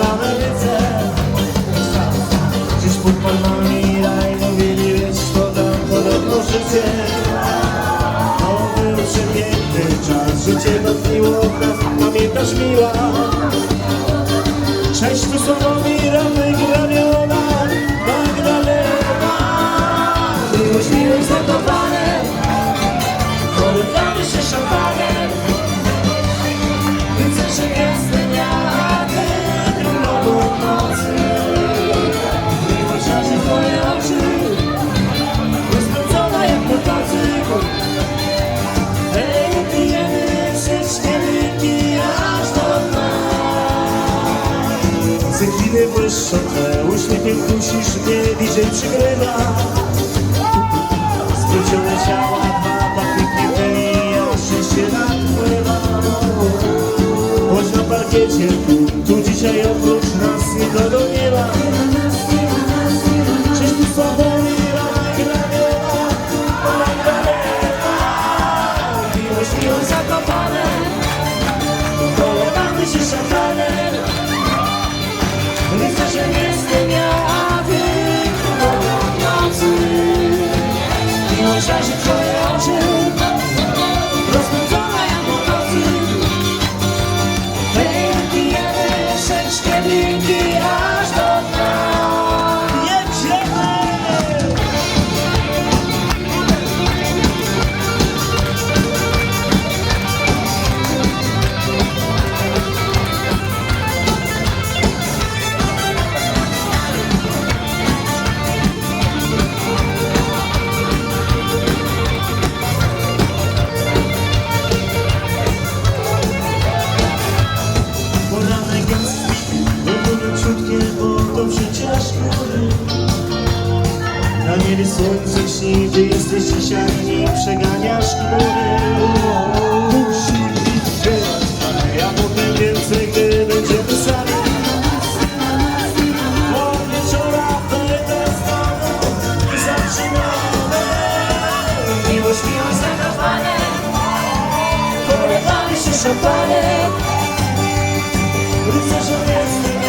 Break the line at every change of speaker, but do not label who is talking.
w Gdzieś pod palmami raj mówili, lecz podobno życie To był przepiękny czas, życie dotknęło pamiętasz miła Cześć, tu
są
Ze chwilę błyszczą te Uśmiechem kusisz mnie DJ przygrywa. Skrócione ciała Dwa pachnikie i ja Szczęście napływa. Choć na parkiecie Tu dzisiaj oprócz nas nie as I should Niebie słońce śni, gdy jesteś dzisiaj i przeganiasz chmury. Musi być wyraz, a potem więcej, gdy będziemy sami. Od wieczora będę znowu zaczynamy.
Miłość, miłość zakochane Polewamy się szampanem
jestem